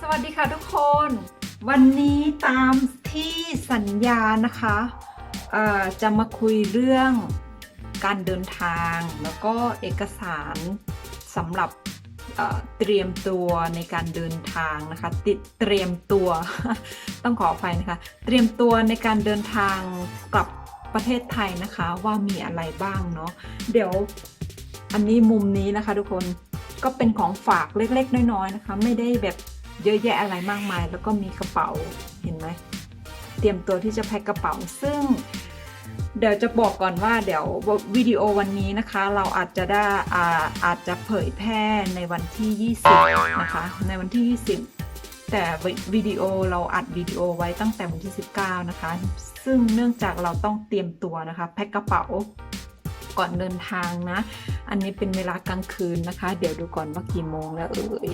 สวัสดีค่ะทุกคน วันนี้ตามที่สัญญานะคะจะมาคุยเรื่องการเดินทาง แล้วก็เอกสารสำหรับเอ่อเตรียมตัวในการเดินทางนะคะติดเตรียมตัว ต้องขออภัยนะคะ เตรียมตัวในการเดินทางกลับประเทศไทยนะคะว่ามีอะไรบ้างเนาะเดี๋ยวอันนี้มุมนี้นะคะทุกคนก็เป็นของฝากเล็กๆ น้อยๆนะคะ ไม่ได้แบบ เยอะแยะอะไรมากมาย แล้วก็มีกระเป๋าเห็นไหมเตรียมตัวที่จะแพ็คกระเป๋า ซึ่ง เดี๋ยวจะบอกก่อนว่าเดี๋ยววิดีโอวันนี้นะคะ เราอาจจะได้อาอาจจะเผยแพร่ในวันที่ 20 นะคะ ในวันที่ 20 แต่วิดีโอเราอัดวิดีโอไว้ตั้งแต่วันที่ 19 นะคะ ซึ่งเนื่องจากเราต้องเตรียมตัวนะคะ แพ็คกระเป๋าก่อนเดินทางนะ อันนี้เป็นเวลากลางคืนนะคะ เดี๋ยวดูก่อนว่ากี่โมงแล้วเอ่ย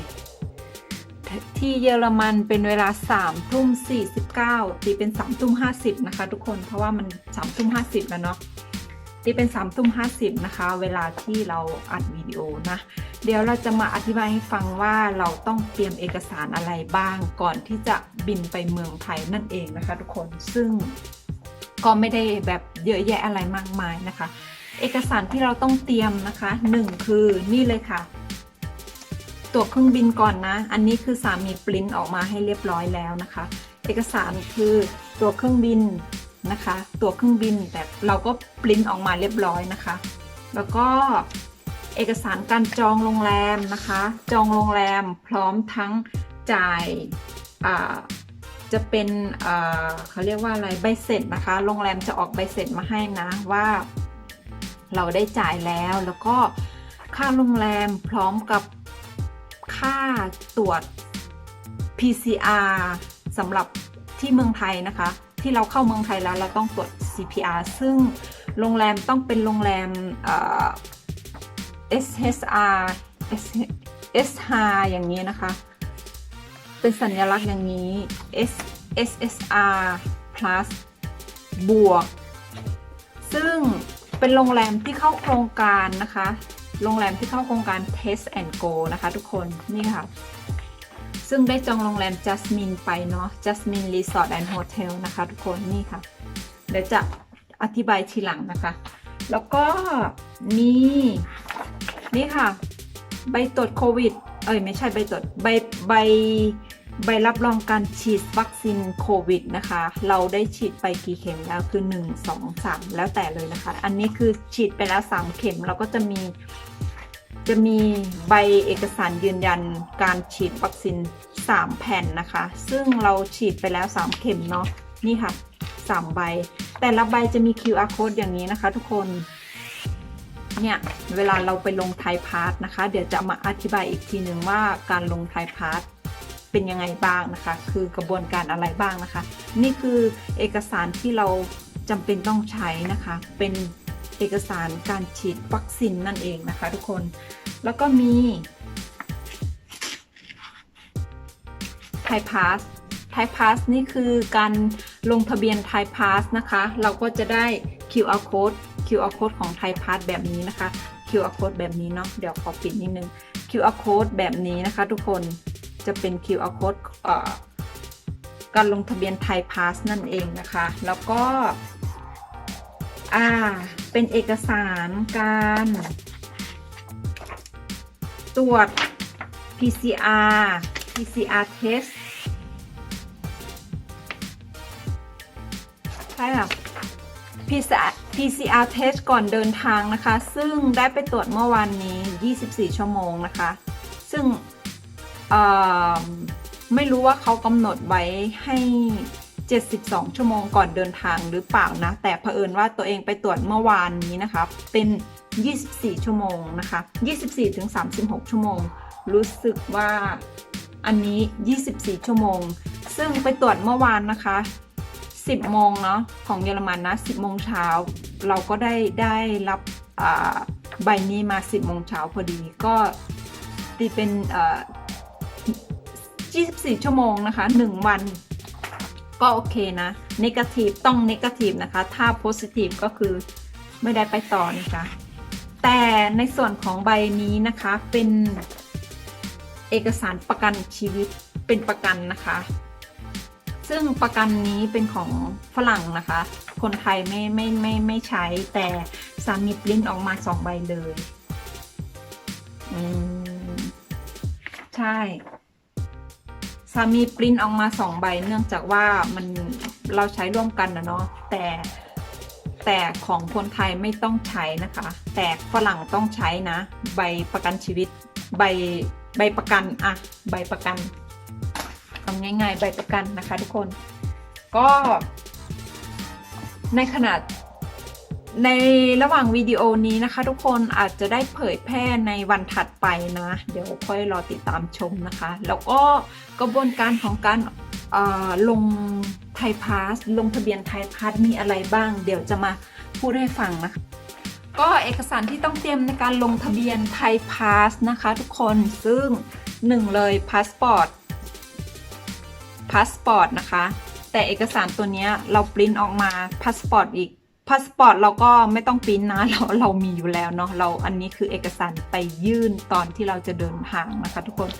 ที่เยอรมันเป็นเวลา3ทุ่ม49ตีเป็น3ทุ่ม50 นะคะ ทุกคนเพราะว่ามัน3ทุ่ม50 แล้วเนาะตีเป็น3ทุ่ม50 นะคะ เวลาที่เราอัดวิดีโอนะ เดี๋ยวเราจะมาอธิบายให้ฟังว่าเราต้องเตรียมเอกสารอะไรบ้างก่อนที่จะบินไปเมืองไทยนั่นเองนะคะ ทุกคนซึ่งก็ไม่ได้แบบเยอะแยะอะไรมากมายนะคะ เอกสารที่เราต้องเตรียมนะคะหนึ่งคือนี่เลยค่ะ ตั๋วเครื่องบินก่อนนะ อันนี้คือสามีปริ้นออกมาให้เรียบร้อยแล้วนะคะ เอกสารคือตั๋วเครื่องบินนะคะ ตั๋วเครื่องบินแต่เราก็ปริ้นออกมาเรียบร้อยนะคะ แล้วก็เอกสารการจองโรงแรมนะคะ จองโรงแรมพร้อมทั้งจ่ายจะเป็นเขาเรียกว่าอะไรใบเสร็จนะคะ โรงแรมจะออกใบเสร็จมาให้นะว่าเราได้จ่ายแล้วแล้วก็ค่าโรงแรมพร้อมกับ ค่าตรวจ PCR สำหรับที่เมืองไทยนะคะ ที่เราเข้าเมืองไทยแล้วเราต้องตรวจ CPR ซึ่งโรงแรมต้องเป็นโรงแรม SHR SHR อย่างนี้นะคะ เป็นสัญลักษณ์อย่างนี้ S SSR plus บวก ซึ่งเป็นโรงแรมที่เข้าโครงการนะคะ โรงแรมที่เข้าโครงการ Test and Go นะคะทุกคนนี่ค่ะ ซึ่งได้จองโรงแรม Jasmine ไปเนาะ Jasmine Resort and Hotel นะคะทุกคนนี่ค่ะ เดี๋ยวจะอธิบายทีหลังนะคะ แล้วก็มีนี่ค่ะ ใบตรวจโควิด เอ้ยไม่ใช่ใบตรวจใบใบ ใบรับรองการฉีดวัคซีนโควิดนะคะ เราได้ฉีดไปกี่เข็มแล้วคือ 1 2 3 แล้วแต่เลยนะคะ อันนี้คือฉีดไปแล้ว 3 เข็มเราก็จะมี จะมีใบเอกสารยืนยันการฉีดวัคซีน 3 แผ่นนะคะ ซึ่งเราฉีดไปแล้ว 3 เข็มเนาะนี่ค่ะ 3 ใบ แต่ละใบจะมี QR code อย่างนี้นะคะทุกคนเนี่ยเวลาเราไปลงไทยพาสนะคะ เดี๋ยวจะมาอธิบายอีกทีหนึ่งว่าการลงไทยพาส เป็นยังไงบ้างนะคะ คือกระบวนการอะไรบ้างนะคะ นี่คือเอกสารที่เราจำเป็นต้องใช้นะคะ เป็นเอกสารการฉีดวัคซีนนั่นเองนะคะ ทุกคน แล้วก็มีไทยพาสไทยพาสนี่คือการลงทะเบียนไทยพาสนะคะ เราก็จะได้ QR code QR code ของไทยพาสแบบนี้นะคะ QR code แบบนี้เนาะ เดี๋ยวขอปิดนิดนึง QR code แบบนี้นะคะทุกคน จะเป็น QR code การลงทะเบียนไทยพาสนั่นเองนะคะ แล้วก็อ่าเป็นเอกสารการ ตรวจ PCR PCR test ใช่ค่ะ PCR PCR test ก่อนเดินทางนะคะ ซึ่งได้ไปตรวจเมื่อวานนี้ 24 ชั่วโมงนะคะ ซึ่ง ไม่รู้ว่าเขากำหนดไว้ให้ 72 ชั่วโมงก่อนเดินทางหรือเปล่านะ แต่เผอิญว่าตัวเองไปตรวจเมื่อวานนี้นะคะ เป็น 24 ชั่วโมงนะคะ 24ถึง36 ชั่วโมง รู้สึกว่าอันนี้ 24 ชั่วโมง ซึ่งไปตรวจเมื่อวานนะคะ 10 โมงเนาะของเยอรมันนะ 10 โมงเช้า เราก็ได้ได้รับใบนี้มา 10 โมงเช้าพอดีก็ตีเป็น 24 ชั่วโมงนะคะ 1 วัน ก็โอเคนะ negative ต้อง negative นะคะ ถ้า positive ก็คือไม่ได้ไปต่อนะคะแต่ในส่วนของใบนี้นะคะเป็นเอกสารประกันชีวิตเป็นประกันนะคะ ซึ่งประกันนี้เป็นของฝรั่งนะคะ คนไทยไม่ไม่ไม่ไม่ใช้แต่สามีปริ้นออกมาสองใบเลย อืม ใช่ สามีปริ้นออกมาสองใบเนื่องจากว่ามันเราใช้ร่วมกันนะเนาะแต่แต่ของคนไทยไม่ต้องใช้นะคะ แต่ฝรั่งต้องใช้นะ ใบประกันชีวิต ใบใบประกันอะใบประกันทำง่าย ๆ ใบประกันนะคะทุกคน ก็ในขณะ ในระหว่างวิดีโอนี้นะคะ ทุกคนอาจจะได้เผยแพร่ในวันถัดไปนะ เดี๋ยวค่อยรอติดตามชมนะคะ แล้วก็กระบวนการของการลงไทยพาสลงทะเบียนไทยพาสมีอะไรบ้าง เดี๋ยวจะมาพูดให้ฟังนะคะก็เอกสารที่ต้องเตรียมในการลงทะเบียนไทยพาสนะคะทุกคนซึ่งหนึ่งเลยพาสปอร์ตพาสปอร์ตนะคะ แต่เอกสารตัวนี้เราปริ้นออกมาพาสปอร์ตอีก พาสปอร์ตเราก็ไม่ต้องปริ้นนะเราเรามีอยู่แล้วเนาะเราอันนี้คือเอกสารไปยื่นตอนที่เราจะเดินทางนะคะ ทุกคน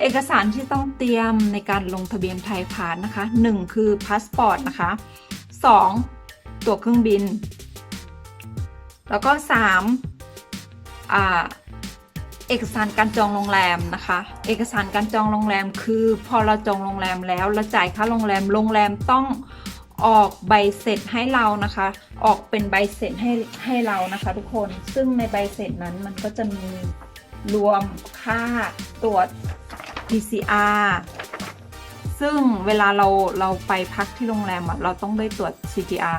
เอกสารที่ต้องเตรียมในการลงทะเบียนไทยพาสนะคะหนึ่งคือพาสปอร์ตนะคะสองตั๋วเครื่องบิน แล้วก็3อ่าเอกสารการจองโรงแรมนะคะ เอกสารการจองโรงแรมคือพอเราจองโรงแรมแล้วเราจ่ายค่าโรงแรมโรงแรมต้อง ออกใบเสร็จให้เรานะคะ ออกเป็นใบเสร็จให้ให้เรานะคะ ทุกคนซึ่งในใบเสร็จนั้นมันก็จะมีรวมค่าตรวจ PCR ซึ่งเวลาเราเราไปพักที่โรงแรมอะเราต้องได้ตรวจ CPR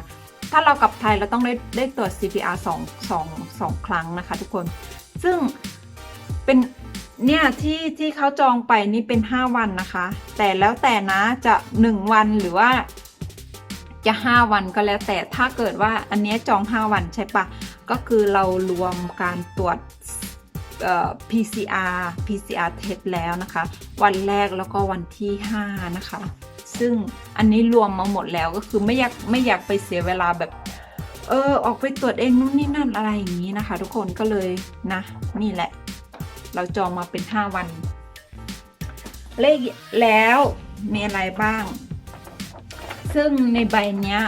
ถ้าเรากลับไทยเราต้องได้ได้ตรวจ CPR สองสองสองครั้งนะคะทุกคน ซึ่งเป็นเนี่ยที่ที่เขาจองไปนี่เป็น 5 วันนะคะ แต่แล้วแต่นะจะ 1 วันหรือว่า จะ 5 วันก็แล้วแต่ถ้าเกิดว่าอันนี้จอง 5 วันใช่ปะก็คือเรารวมการตรวจเอ่อ PCR PCR test แล้วนะคะ วันแรกแล้วก็วันที่ 5 นะคะ ซึ่งอันนี้รวมมาหมดแล้วก็คือไม่อยากไม่อยากไปเสียเวลาแบบเออออกไปตรวจเองนู่นนี่นั่นอะไรอย่างนี้นะคะ ทุกคนก็เลยนะนี่แหละ เราจองมาเป็น 5 วัน เลขแล้วมีอะไรบ้าง ซึ่งในใบเนี้ย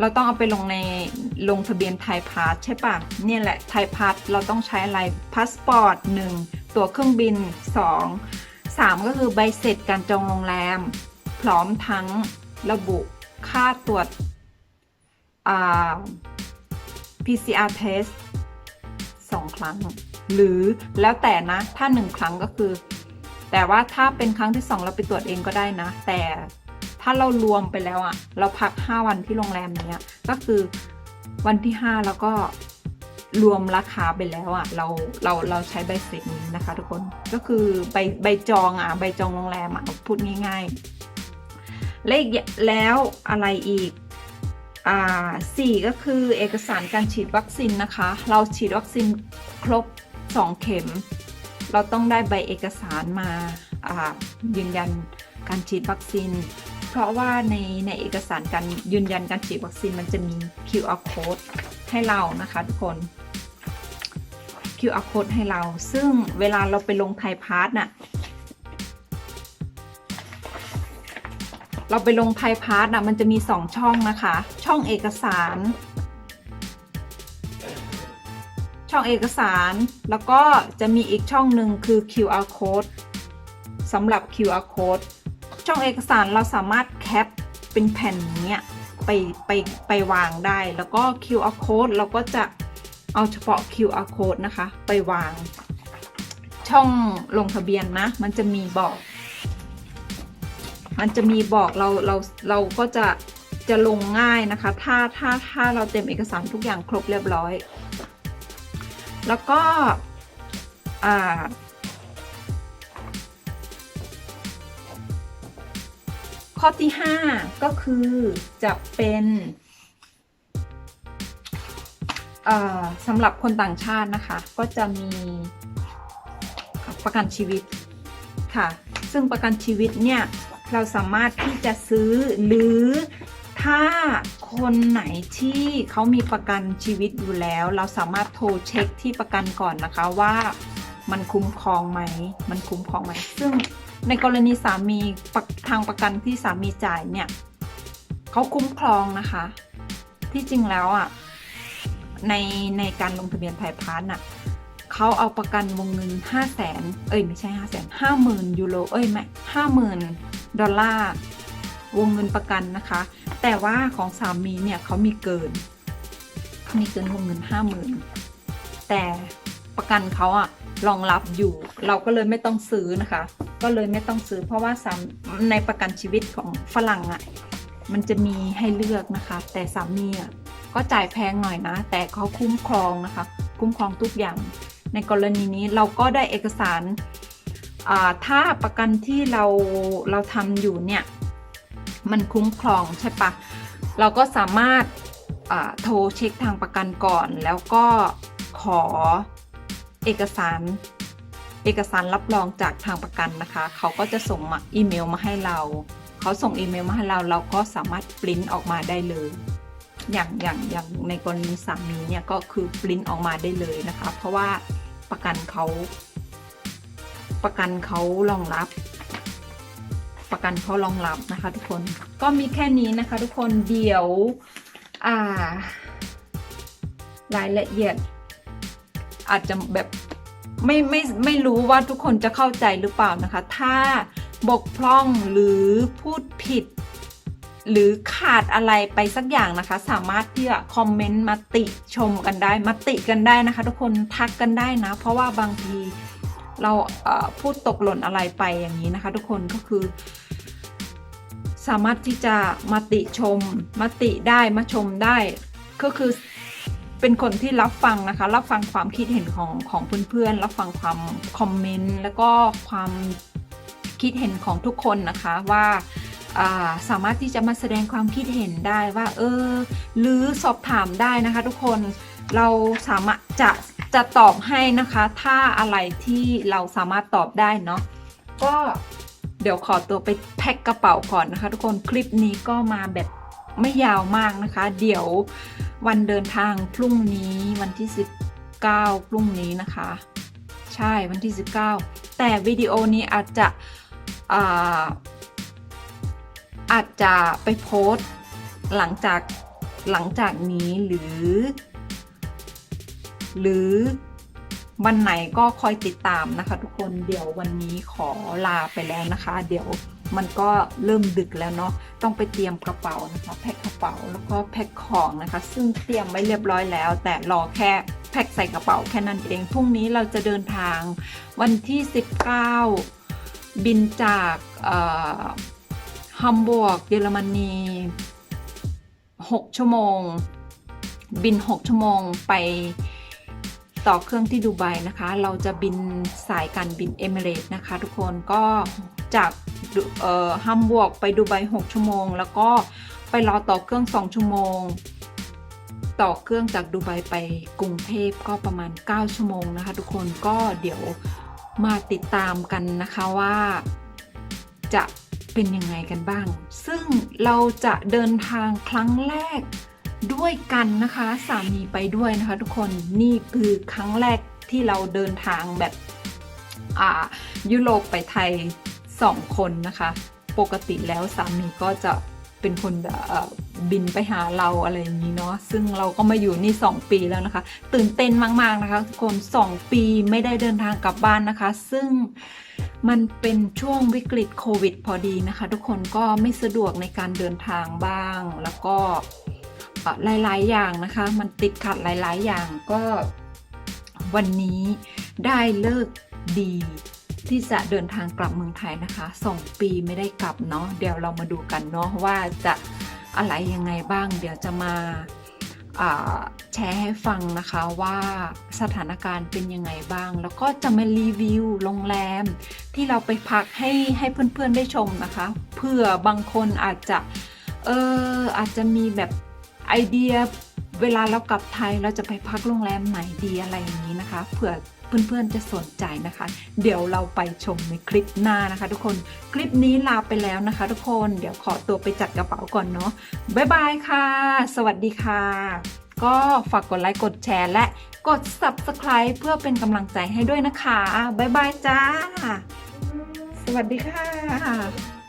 เราต้องเอาไปลงในลงทะเบียนไทยพาสใช่ปะเนี่ยแหละไทยพาสเราต้องใช้อะไรพาสปอร์ตหนึ่งตั๋วเครื่องบินสองสามก็คือใบเสร็จการจองโรงแรม พร้อมทั้งระบุค่าตรวจอ่า PCR test สองครั้ง หรือแล้วแต่นะถ้าหนึ่งครั้งก็คือ แต่ว่าถ้าเป็นครั้งที่สองเราไปตรวจเองก็ได้นะ แต่ ถ้าเรารวมไปแล้วอะเราพัก 5 วันที่โรงแรมเนี้ย ก็คือวันที่ 5 แล้วก็รวมราคาไปแล้วอะเราเราเราใช้ใบเสร็จนี้นะคะ ทุกคนก็คือใบใบจองอะใบจองโรงแรมอะพูดง่ายๆเลขแล้วอะไรอีกอ่าสี่ก็คือเอกสารการฉีดวัคซีนนะคะ เราฉีดวัคซีนครบ 2 เข็ม เราต้องได้ใบเอกสารมาายืนยันการฉีดวัคซีน เพราะว่าในในเอกสารการยืนยันการฉีดวัคซีนมันจะมี QR code ให้เรานะคะทุกคน QR code ให้เรา ซึ่งเวลาเราไปลงไทยพาสน่ะเราไปลงไทยพาสอะมันจะมี 2 ช่องนะคะ ช่องเอกสาร ช่องเอกสารแล้วก็จะมีอีกช่องหนึ่งคือ QR code สำหรับ QR code ช่องเอกสารเราสามารถแคปเป็นแผ่นเนี้ยไปไปไปวางได้ แล้วก็ QR code เราก็จะเอาเฉพาะ QR code นะคะ ไปวาง ช่องลงทะเบียนนะ มันจะมีบอก มันจะมีบอกเราเราเราก็จะจะลงง่ายนะคะ ถ้าถ้าถ้าเราเต็มเอกสารทุกอย่างครบเรียบร้อย แล้วก็อ่า ข้อที่ 5 ก็คือจะเป็นสำหรับคนต่างชาตินะคะ ก็จะมีประกันชีวิตค่ะ ซึ่งประกันชีวิตเนี่ย เราสามารถที่จะซื้อหรือถ้าคนไหนที่เขามีประกันชีวิตอยู่แล้ว เราสามารถโทรเช็คที่ประกันก่อนนะคะว่ามันคุ้มครองไหม มันคุ้มครองไหม ซึ่ง ในกรณีสามีทางประกันที่สามีจ่ายเนี่ยเขาคุ้มครองนะคะ ที่จริงแล้วอะในในการลงทะเบียนไทยพาร์ทน่ะเขาเอาประกันวงเงิน5 0 0แสนเอ้ยไม่ใช่ 5 0 0แสนห้าหมื่นยูโรเอ้ยไม่ห้าหมื่นดอลลาร์วงเงินประกันนะคะ แต่ว่าของสามีเนี่ยเขามีเกินเขามีเกินวงเงินห้าหมื่นแต่ประกันเขาอะรองรับอยู่ เราก็เลยไม่ต้องซื้อนะคะ ก็เลยไม่ต้องซื้อ เพราะว่าในประกันชีวิตของฝรั่งอะมันจะมีให้เลือกนะคะ แต่สามีอะก็จ่ายแพงหน่อยนะ แต่เขาคุ้มครองนะคะ คุ้มครองทุกอย่าง ในกรณีนี้เราก็ได้เอกสารถ้าประกันที่เราเราทำอยู่เนี่ย มันคุ้มครองใช่ปะเราก็สามารถโทรเช็คทางประกันก่อน แล้วก็ขอเอกสาร เอกสารรับรองจากทางประกันนะคะ เขาก็จะส่งมาอีเมลมาให้เรา เขาส่งอีเมลมาให้เรา เราก็สามารถปริ้นออกมาได้เลย อย่างอย่างอย่างในกรณีสามีเนี่ยก็คือปริ้นออกมาได้เลยนะคะ เพราะว่าประกันเขา ประกันเขารองรับ ประกันเขารองรับนะคะ ทุกคน ก็มีแค่นี้นะคะ ทุกคน เดี๋ยวอ่ารายละเอียดอาจจะแบบ ไม่ไม่ไม่รู้ว่าทุกคนจะเข้าใจหรือเปล่านะคะ ถ้าบกพร่องหรือพูดผิด หรือขาดอะไรไปสักอย่างนะคะ สามารถที่จะคอมเมนต์มาติชมกันได้มาติกันได้นะคะ ทุกคนทักกันได้นะ เพราะว่าบางทีเราพูดตกหล่นอะไรไปอย่างนี้นะคะ ทุกคนก็คือ สามารถที่จะมาติชมมาติได้มาชมได้ ก็คือ เป็นคนที่รับฟังนะคะ รับฟังความคิดเห็นของของเพื่อนๆ รับฟังความคอมเมนต์แล้วก็ความคิดเห็นของทุกคนนะคะว่าสามารถที่จะมาแสดงความคิดเห็นได้ว่า เออ หรือสอบถามได้นะคะทุกคนเราสามารถจะจะตอบให้นะคะ ถ้าอะไรที่เราสามารถตอบได้เนาะก็เดี๋ยวขอตัวไปแพ็คกระเป๋าก่อนนะคะ ทุกคนคลิปนี้ก็มาแบบไม่ยาวมากนะคะ เดี๋ยว วันเดินทางพรุ่งนี้วันที่ 19 พรุ่งนี้นะคะ ใช่วันที่ 19 แต่วิดีโอนี้อาจจะอาอาจจะไปโพสต์หลังจากหลังจากนี้หรือ หรือวันไหนก็คอยติดตามนะคะ ทุกคนเดี๋ยววันนี้ขอลาไปแล้วนะคะ เดี๋ยว มันก็เริ่มดึกแล้วเนาะต้องไปเตรียมกระเป๋านะคะแพ็คกระเป๋าแล้วก็แพ็คของนะคะ ซึ่งเตรียมไว้เรียบร้อยแล้ว แต่รอแค่แพ็คใส่กระเป๋าแค่นั้นเองพรุ่งนี้เราจะเดินทางวันที่ 19 บินจากฮัมบวร์กเยอรมนี 6 ชั่วโมง บิน 6 ชั่วโมงไปต่อเครื่องที่ดูไบนะคะ เราจะบินสายการบินเอมิเรตนะคะ ทุกคนก็จาก ฮัมบวกไปดูไบ6ชั่วโมง แล้วก็ไปรอต่อเครื่อง 2 ชั่วโมง ต่อเครื่องจากดูไบไปกรุงเทพก็ประมาณ 9 ชั่วโมงนะคะ ทุกคนก็เดี๋ยวมาติดตามกันนะคะว่า จะเป็นยังไงกันบ้าง ซึ่งเราจะเดินทางครั้งแรกด้วยกันนะคะสามีไปด้วยนะคะ ทุกคนนี่คือครั้งแรกที่เราเดินทางแบบ อ่า ยุโรปไปไทย สองคนนะคะ ปกติแล้วสามีก็จะเป็นคนบินไปหาเราอะไรอย่างนี้เนาะซึ่งเราก็มาอยู่นี่ 2 ปีแล้วนะคะ ตื่นเต้นมาก ๆ นะคะ ทุกคน 2 ปีไม่ได้เดินทางกลับบ้านนะคะ ซึ่งมันเป็นช่วงวิกฤตโควิดพอดีนะคะ ทุกคนก็ไม่สะดวกในการเดินทางบ้าง แล้วก็หลาย ๆ อย่างนะคะ มันติดขัดหลาย ๆ อย่างก็วันนี้ได้เลิกดี ที่จะเดินทางกลับเมืองไทยนะคะสองปีไม่ได้กลับเนาะเดี๋ยวเรามาดูกันเนาะว่าจะอะไรยังไงบ้าง เดี๋ยวจะมาอ่าแชร์ให้ฟังนะคะว่าสถานการณ์เป็นยังไงบ้าง แล้วก็จะมารีวิวโรงแรม ที่เราไปพักให้ให้เพื่อนๆได้ชมนะคะเผื่อบางคนอาจจะเอออาจจะมีแบบไอเดียเวลาเรากลับไทยเราจะไปพักโรงแรมไหนดีอะไรอย่างนี้นะคะเผื่อ เพื่อนๆจะสนใจนะคะ เดี๋ยวเราไปชมในคลิปหน้านะคะ ทุกคนคลิปนี้ลาไปแล้วนะคะ ทุกคนเดี๋ยวขอตัวไปจัดกระเป๋าก่อนเนาะบ๊ายบายค่ะ สวัสดีค่ะ ก็ฝากกดไลค์กดแชร์และกด subscribe เพื่อเป็นกำลังใจให้ด้วยนะคะบ๊ายบายจ้า สวัสดีค่ะ